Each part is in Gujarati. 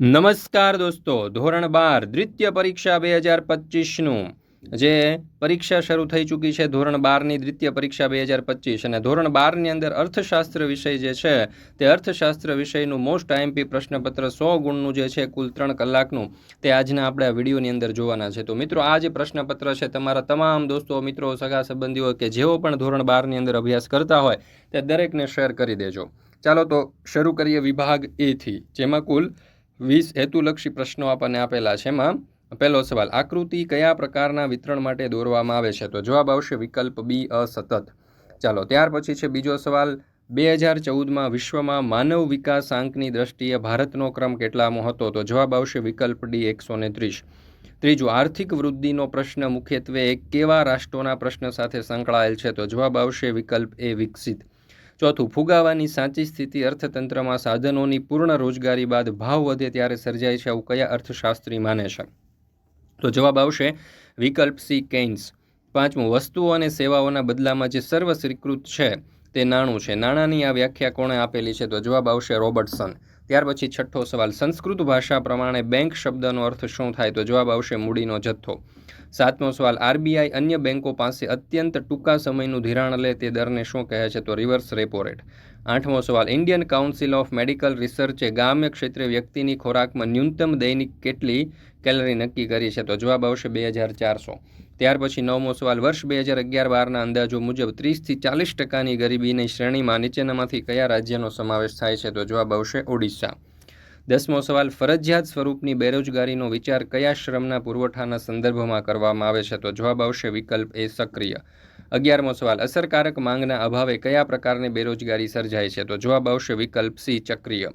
નમસ્કાર દોસ્તો, ધોરણ બાર, દ્વિતીય પરીક્ષા બે હજાર પચીસનું. જે પરીક્ષા શરૂ થઈ ચૂકી છે ધોરણ બારની દ્વિતીય પરીક્ષા બે હજાર પચીસ. અને ધોરણ બારની અંદર અર્થશાસ્ત્ર વિષય જે છે, તે અર્થશાસ્ત્ર વિષયનું મોસ્ટ આઈએમપી પ્રશ્નપત્ર સો ગુણનું જે છે, કુલ ત્રણ કલાકનું, તે આજના આપણે આ વિડીયોની અંદર જોવાના છે. તો મિત્રો, આ જે પ્રશ્નપત્ર છે, તમારા તમામ દોસ્તો, મિત્રો, સગા સંબંધીઓ કે જેઓ પણ ધોરણ બારની અંદર અભ્યાસ કરતા હોય, તે દરેકને શેર કરી દેજો. ચાલો તો શરૂ કરીએ વિભાગ એથી જેમાં કુલ વીસ હેતુલક્ષી પ્રશ્નો આપણને આપેલા છે એમાં. પહેલો સવાલ, આકૃતિ કયા પ્રકારના વિતરણ માટે દોરવામાં આવે છે? તો જવાબ આવશે વિકલ્પ બી અસતત ચાલો, ત્યાર પછી છે બીજો સવાલ, બે હજાર ચૌદમાં વિશ્વમાં માનવ વિકાસ આંકની દ્રષ્ટિએ ભારતનો ક્રમ કેટલામો હતો? તો જવાબ આવશે વિકલ્પ ડી, એકસો ને ત્રીસ. ત્રીજું, આર્થિક વૃદ્ધિનો પ્રશ્ન મુખ્યત્વે કેવા રાષ્ટ્રોના પ્રશ્ન સાથે સંકળાયેલ છે? તો જવાબ આવશે વિકલ્પ એ, વિકસિત. ચોથું, ફુગાવાની સાચી સ્થિતિ અર્થતંત્રમાં સાધનોની પૂર્ણ રોજગારી બાદ ભાવ વધે ત્યારે સર્જાય છે આવું કયા અર્થશાસ્ત્રી માને છે? તો જવાબ આવશે વિકલ્પ સી કેન્સ પાંચમું, વસ્તુઓ અને સેવાઓના બદલામાં જે સર્વસ્વીકૃત છે તે નાણું છે. નાણાંની આ વ્યાખ્યા કોણે આપેલી છે? તો જવાબ આવશે રોબર્ટસન. ત્યાર પછી છઠ્ઠો સવાલ, સંસ્કૃત ભાષા પ્રમાણે બેંક શબ્દનો અર્થ શું થાય? તો જવાબ આવશે મૂડીનો જથ્થો. સાતમો સવાલ, આરબીઆઈ અન્ય બેંકો પાસે અત્યંત ટૂંકા સમયનું ધિરાણ લે તે દરને શું કહે છે? તો રિવર્સ રેપો રેટ આઠમો સવાલ, ઇન્ડિયન કાઉન્સિલ ઓફ મેડિકલ રિસર્ચે ગ્રામ્ય ક્ષેત્રે વ્યક્તિની ખોરાકમાં ન્યૂનતમ દૈનિક કેટલી કેલરી નક્કી કરી છે? તો જવાબ આવશે બે હજાર ચારસો. ત્યાર પછી નવમો સવાલ, વર્ષ બે હજાર અગિયાર બારના અંદાજો મુજબ ત્રીસથી ચાલીસ ટકાની ગરીબીની શ્રેણીમાં નીચેનામાંથી કયા રાજ્યનો સમાવેશ થાય છે? તો જવાબ આવશે ઓડિશા. દસમો સવાલ, ફરજિયાત સ્વરૂપની બેરોજગારીનો વિચાર કયા શ્રમના પુરવઠાના સંદર્ભમાં કરવામાં આવે છે? તો જવાબ આવશે વિકલ્પ એ, સક્રિય. અગિયારમો સવાલ, અસરકારક માંગના અભાવે કયા પ્રકારની બેરોજગારી સર્જાય છે? તો જવાબ આવશે વિકલ્પ સી, ચક્રિય.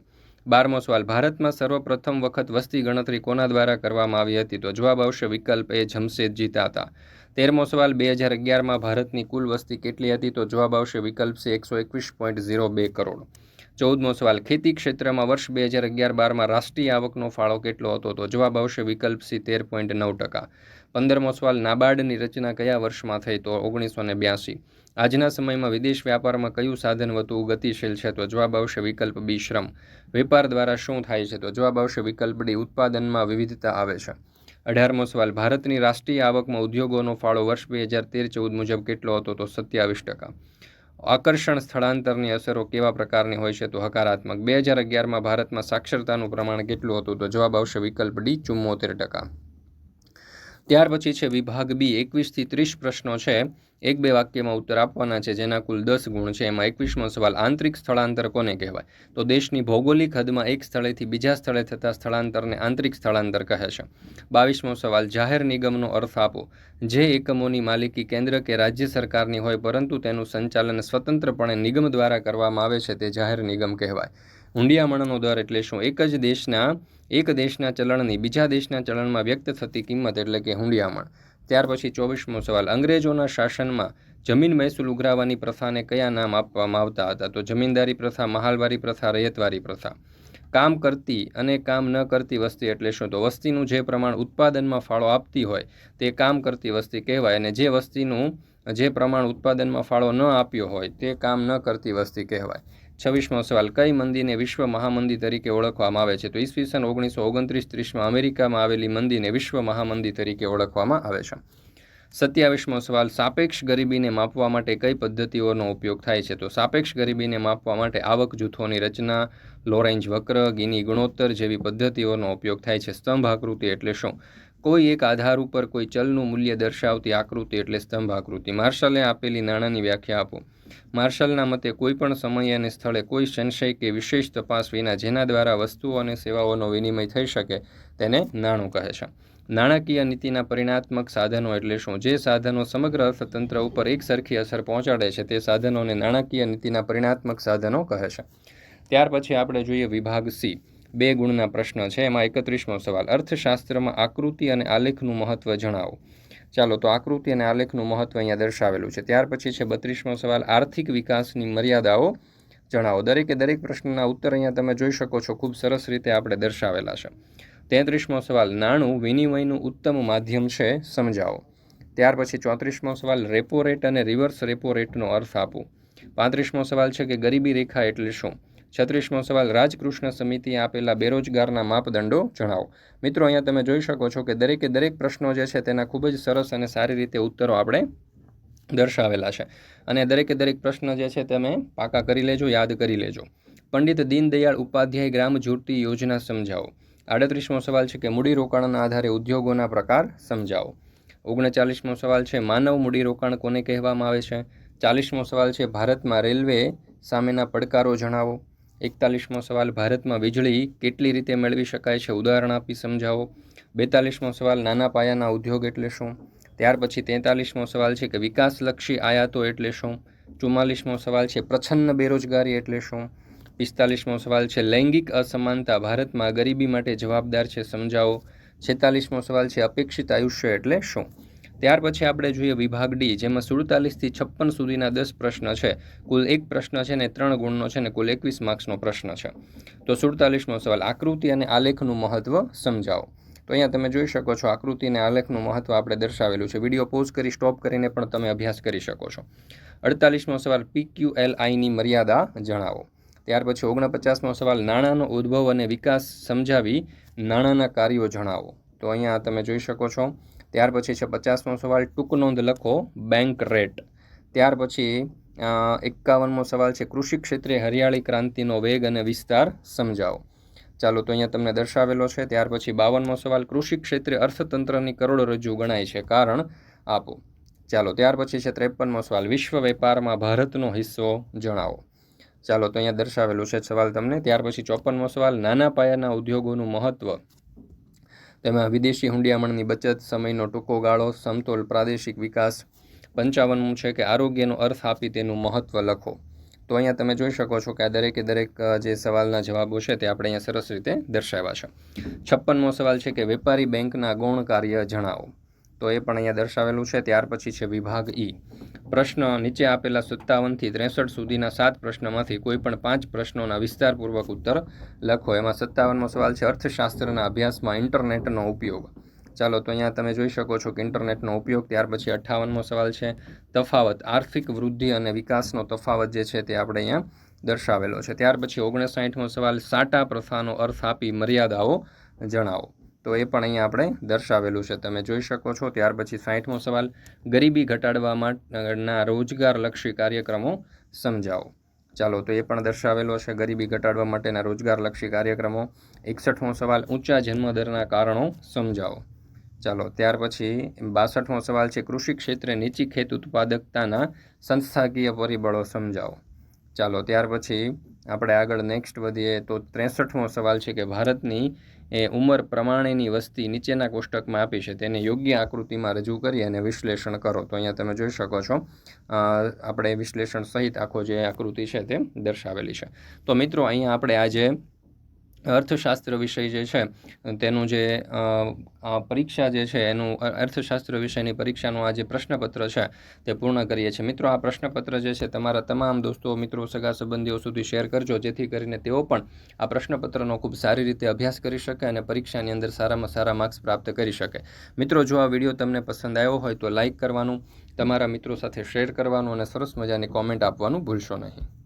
બારમો સવાલ, ભારતમાં સર્વપ્રથમ વખત વસ્તી ગણતરી કોના દ્વારા કરવામાં આવી હતી? તો જવાબ આવશે, વિકલ્પ એ જમશેદજી તાતા. તેરમો સવાલ, બે હજાર અગિયારમાં ભારતની કુલ વસ્તી કેટલી હતી? તો જવાબ આવશે, વિકલ્પ છે એકસો એકવીસ પોઈન્ટ ઝીરો બે કરોડ. ચૌદમો સવાલ, ખેતી ક્ષેત્રમાં વર્ષ બે હજાર અગિયાર બારમાં રાષ્ટ્રીય આવકનો ફાળો કેટલો હતો? તો જવાબ આવશે, વિકલ્પ સી, તેર પોઈન્ટ નવ ટકા. પંદરમો સવાલ, નાબાર્ડની રચના કયા વર્ષમાં થઈ? તો ઓગણીસો ને બ્યાસી આજના સમયમાં વિદેશ વ્યાપારમાં કયું સાધન વધુ ગતિશીલ છે તો જવાબ આવશે વિકલ્પ બી શ્રમ. વેપાર દ્વારા શું થાય છે તો જવાબ આવશે વિકલ્પ ડી, ઉત્પાદનમાં વિવિધતા આવે છે. અઢારમો સવાલ, ભારતની રાષ્ટ્રીય આવકમાં ઉદ્યોગોનો ફાળો વર્ષ બે હજાર તેર ચૌદ મુજબ કેટલો હતો તો સત્યાવીસ ટકા. આકર્ષણ સ્થળાંતરની અસરો કેવા પ્રકારની હોય છે તો હકારાત્મક. બે હજાર અગિયારમાં ભારતમાં સાક્ષરતાનું પ્રમાણ કેટલું હતું તો જવાબ આવશે વિકલ્પ ડી, ચુમ્મોતેર ટકા. ત્યાર પછી છે વિભાગ બી. એકવીસથી ત્રીસ પ્રશ્નો છે. એક બે વાક્યમાં ઉત્તર આપવાના છે, જેના કુલ દસ ગુણ છે. એમાં એકવીસમો સવાલ, આંતરિક સ્થળાંતર કોને કહેવાય? તો દેશની ભૌગોલિક હદમાં એક સ્થળેથી બીજા સ્થળે થતા સ્થળાંતરને આંતરિક સ્થળાંતર કહે છે. બાવીસમો સવાલ, જાહેર નિગમનો અર્થ આપો. જે એકમોની માલિકી કેન્દ્ર કે રાજ્ય સરકારની હોય, પરંતુ તેનું સંચાલન સ્વતંત્રપણે નિગમ દ્વારા કરવામાં આવે છે, તે જાહેર નિગમ કહેવાય. હુંડિયામણનો દર એટલે શું? એક જ દેશના, એક દેશના ચલણની બીજા દેશના ચલણમાં વ્યક્ત થતી કિંમત એટલે કે હુંડિયામણ ત્યાર પછી ચોવીસમો સવાલ, અંગ્રેજોના શાસનમાં જમીન મહેસૂલ ઉઘરાવવાની પ્રથાને કયા નામ આપવામાં આવતા હતા? તો જમીનદારી પ્રથા, મહાલવારી પ્રથા, રયતવારી પ્રથા. કામ કરતી અને કામ ન કરતી વસ્તી એટલે શું? તો વસ્તીનું જે પ્રમાણ ઉત્પાદનમાં ફાળો આપતી હોય તે કામ કરતી વસ્તી કહેવાય અને જે વસ્તીનું, જે પ્રમાણ ઉત્પાદનમાં ફાળો ન આપ્યો હોય તે કામ ન કરતી વસ્તી કહેવાય. છવ્વીસમો સવાલ, કઈ મંદિરને વિશ્વ મહામંદિર તરીકે ઓળખવામાં આવે છે? તો ઈસવીસન, ઓગણીસો ઓગણત્રીસ, ત્રીસમાં અમેરિકામાં આવેલી મંદિરને વિશ્વ મહામંદિર તરીકે ઓળખવામાં આવે છે. સત્યાવીસમો સવાલ, સાપેક્ષ ગરીબીને માપવા માટે કઈ પદ્ધતિઓનો ઉપયોગ થાય છે? તો સાપેક્ષ ગરીબીને માપવા માટે આવક જૂથોની રચના, લોરેન્જ વક્ર, ગીની ગુણોત્તર જેવી પદ્ધતિઓનો ઉપયોગ થાય છે. સ્તંભ આકૃતિ એટલે શું? કોઈ એક આધાર ઉપર કોઈ ચલનું મૂલ્ય દર્શાવતી આકૃતિ એટલે સ્તંભ આકૃતિ. માર્શલે આપેલી નાણાંની વ્યાખ્યા આપો. માર્શલના મતે કોઈપણ સમય અને સ્થળે કોઈ સંશય કે વિશેષ તપાસ વિના જેના દ્વારા વસ્તુઓ અને સેવાઓનો વિનિમય થઈ શકે તેને નાણું કહે છે. નાણાકીય નીતિના પરિણાત્મક સાધનો એટલે શું? જે સાધનો સમગ્ર અર્થતંત્ર ઉપર એક સરખી અસર પહોંચાડે છે, તે સાધનોને નાણાકીય નીતિના પરિણાત્મક સાધનો કહે છે. ત્યાર પછી આપણે જોઈએ વિભાગ સી. બે ગુણના પ્રશ્ન છે. એમાં એકત્રીસમો સવાલ, અર્થશાસ્ત્રમાં આકૃતિ અને આલેખનું મહત્ત્વ જણાવો. ચાલો, તો આકૃતિ અને આલેખનું મહત્ત્વ અહીંયા દર્શાવેલું છે. ત્યાર પછી છે બત્રીસમો સવાલ, આર્થિક વિકાસની મર્યાદાઓ જણાવો. દરેકે દરેક પ્રશ્નના ઉત્તર અહીંયા તમે જોઈ શકો છો. ખૂબ સરસ રીતે આપણે દર્શાવેલા છે. તેત્રીસમો સવાલ, નાણું વિનિમયનું ઉત્તમ માધ્યમ છે, સમજાવો. ત્યાર પછી ચોત્રીસમો સવાલ, રેપો રેટ અને રિવર્સ રેપો રેટનો અર્થ આપો. પાંત્રીસમો સવાલ છે કે ગરીબી રેખા એટલે શું? છત્રીસમો સવાલ, રાજકૃષ્ણ સમિતિએ આપેલા બેરોજગારના માપદંડો જણાવો. મિત્રો, અહીંયા તમે જોઈ શકો છો કે દરેકે દરેક પ્રશ્નો જે છે તેના ખૂબ જ સરસ અને સારી રીતે ઉત્તરો આપણે દર્શાવેલા છે. અને દરેકે દરેક પ્રશ્ન જે છે તમે પાકા કરી લેજો, યાદ કરી લેજો. પંડિત દીનદયાળ ઉપાધ્યાય ગ્રામ જ્યોતિ યોજના સમજાવો. આડત્રીસમો સવાલ છે કે મૂડીરોકાણના આધારે ઉદ્યોગોના પ્રકાર સમજાવો. ઓગણચાલીસમો સવાલ છે, માનવ મૂડીરોકાણ કોને કહેવામાં આવે છે? ચાલીસમો સવાલ છે, ભારતમાં રેલવે સામેના પડકારો જણાવો. એકતાલીસમો સવાલ, ભારતમાં વીજળી કેટલી રીતે મેળવી શકાય છે? ઉદાહરણ આપી સમજાવો. બેતાલીસમો સવાલ, નાના પાયાના ઉદ્યોગ એટલે શું? ત્યાર પછી તેતાલીસમો સવાલ છે કે, વિકાસલક્ષી આયાતો એટલે શું? ચુમ્માલીસમો સવાલ છે, પ્રછન્ન બેરોજગારી એટલે શું? પિસ્તાલીસમો સવાલ છે, લૈંગિક અસમાનતા ભારતમાં ગરીબી માટે જવાબદાર છે? સમજાવો. છેતાલીસમો સવાલ છે, અપેક્ષિત આયુષ્ય એટલે શું? ત્યાર પછી આપણે જોઈએ વિભાગ ડી, જેમાં સુડતાલીસથી છપ્પન સુધીના દસ પ્રશ્ન છે. કુલ એક પ્રશ્ન છે ને ત્રણ ગુણનો છે ને કુલ એકવીસ માર્ક્સનો પ્રશ્ન છે. તો સુડતાલીસમો સવાલ, આકૃતિ અને આલેખનું મહત્વ સમજાવો. તો અહીંયા તમે જોઈ શકો છો, આકૃતિ અને આલેખનું મહત્વ આપણે દર્શાવેલું છે. વીડિયો પોઝ કરી, સ્ટોપ કરીને પણ તમે અભ્યાસ કરી શકો છો. અડતાલીસમો સવાલ, પી ક્યુ એલ આઈની મર્યાદા જણાવો. ત્યાર પછી ઓગણપચાસમો સવાલ, નાણાંનો ઉદ્ભવ અને વિકાસ સમજાવી નાણાંના કાર્યો જણાવો. તો અહીંયા તમે જોઈ શકો છો ત્યાર પછી છે પચાસમો સવાલ, ટૂંક નોંધ લખો બેંક રેટ ત્યાર પછી એકાવનમો સવાલ છે, કૃષિ ક્ષેત્રે હરિયાળી ક્રાંતિનો વેગ અને વિસ્તાર સમજાવો. ચાલો તો અહીંયા તમને દર્શાવેલો છે, ત્યાર પછી બાવનમો સવાલ, કૃષિ ક્ષેત્રે અર્થતંત્રની કરોડરજ્જુ ગણાય છે, કારણ આપો. ચાલો, ત્યાર પછી છે ત્રેપનમો સવાલ, વિશ્વ વેપારમાં ભારતનો હિસ્સો જણાવો. ચાલો તો અહીંયા દર્શાવેલું છે સવાલ તમને, ત્યાર પછી ચોપનમો સવાલ, નાના પાયાના ઉદ્યોગોનું મહત્ત્વ તેમાં વિદેશી હુંડિયામણની બચત, સમયનો ટૂંકો ગાળો, સમતોલ પ્રાદેશિક વિકાસ. પંચાવનમું છે કે આરોગ્યનો અર્થ આપી તેનું મહત્ત્વ લખો. તો અહીંયા તમે જોઈ શકો છો કે આ દરેકે દરેક જે સવાલના જવાબો છે તે આપણે અહીંયા સરસ રીતે દર્શાવ્યા છે. છપ્પનમો સવાલ છે કે વેપારી બેંકના ગૌણ કાર્ય જણાવો. તો એ પણ અહીંયા દર્શાવેલું છે. ત્યાર પછી છે વિભાગ ઈ. પ્રશ્ન નીચે આપેલા સત્તાવનથી ત્રેસઠ સુધીના સાત પ્રશ્નમાંથી કોઈ પણ પાંચ પ્રશ્નોના વિસ્તારપૂર્વક ઉત્તર લખો. એમાં સત્તાવનમો સવાલ છે, અર્થશાસ્ત્રના અભ્યાસમાં ઇન્ટરનેટનો ઉપયોગ. ચાલો, તો અહીંયા તમે જોઈ શકો છો કે ઇન્ટરનેટનો ઉપયોગ, ત્યાર પછી અઠ્ઠાવનમો સવાલ છે, તફાવત, આર્થિક વૃદ્ધિ અને વિકાસનો તફાવત જે છે તે આપણે અહીંયા દર્શાવેલો છે. ત્યાર પછી ઓગણસાઠમો સવાલ, સાટા પ્રથાનો અર્થ આપી મર્યાદાઓ જણાવો. તો એ પણ અહીંયા આપણે દર્શાવેલું છે. તમે જોઈ શકો છો, ત્યાર પછી સાઠમો સવાલ, ગરીબી ઘટાડવા માટેના રોજગારલક્ષી કાર્યક્રમો સમજાવો. ચાલો, તો એ પણ દર્શાવેલો છે, ગરીબી ઘટાડવા માટેના રોજગારલક્ષી કાર્યક્રમો. એકસઠમો સવાલ, ઊંચા જન્મદરના કારણો સમજાવો. ચાલો, ત્યાર પછી બાસઠમો સવાલ છે, કૃષિ ક્ષેત્રે નીચી ખેત ઉત્પાદકતાના સંસ્થાકીય પરિબળો સમજાવો. ચાલો, ત્યાર પછી આપણે આગળ નેક્સ્ટ વધીએ, તો ત્રેસઠમો સવાલ છે કે ભારતની એ ઉંમર પ્રમાણેની વસ્તી નીચેના કોષ્ટકમાં આપી છે. તેને યોગ્ય આકૃતિમાં રજૂ કરી અને વિશ્લેષણ કરો. તો અહીંયા તમે જોઈ શકો છો આપણે વિશ્લેષણ સહિત આખો જે આકૃતિ છે તે દર્શાવેલી છે. તો મિત્રો, અહીંયા આપણે આજે અર્થશાસ્ત્ર વિષય જે છે, તેનું જે પરીક્ષા જે છે, એનું અર્થશાસ્ત્ર વિષયની પરીક્ષાનું આ જે પ્રશ્નપત્ર છે, તે પૂર્ણ કરીએ છીએ. મિત્રો, આ પ્રશ્નપત્ર જે છે, તમારા તમામ દોસ્તો, મિત્રો, સગા સંબંધીઓ સુધી શેર કરજો, જેથી કરીને તેઓ પણ આ પ્રશ્નપત્રનો ખૂબ સારી રીતે અભ્યાસ કરી શકે અને પરીક્ષાની અંદર સારામાં સારા માર્ક્સ પ્રાપ્ત કરી શકે. મિત્રો, જો આ વીડિયો તમને પસંદ આવ્યો હોય તો લાઇક કરવાનું, તમારા મિત્રો સાથે શેર કરવાનું અને સરસ મજાની કોમેન્ટ આપવાનું ભૂલશો નહીં.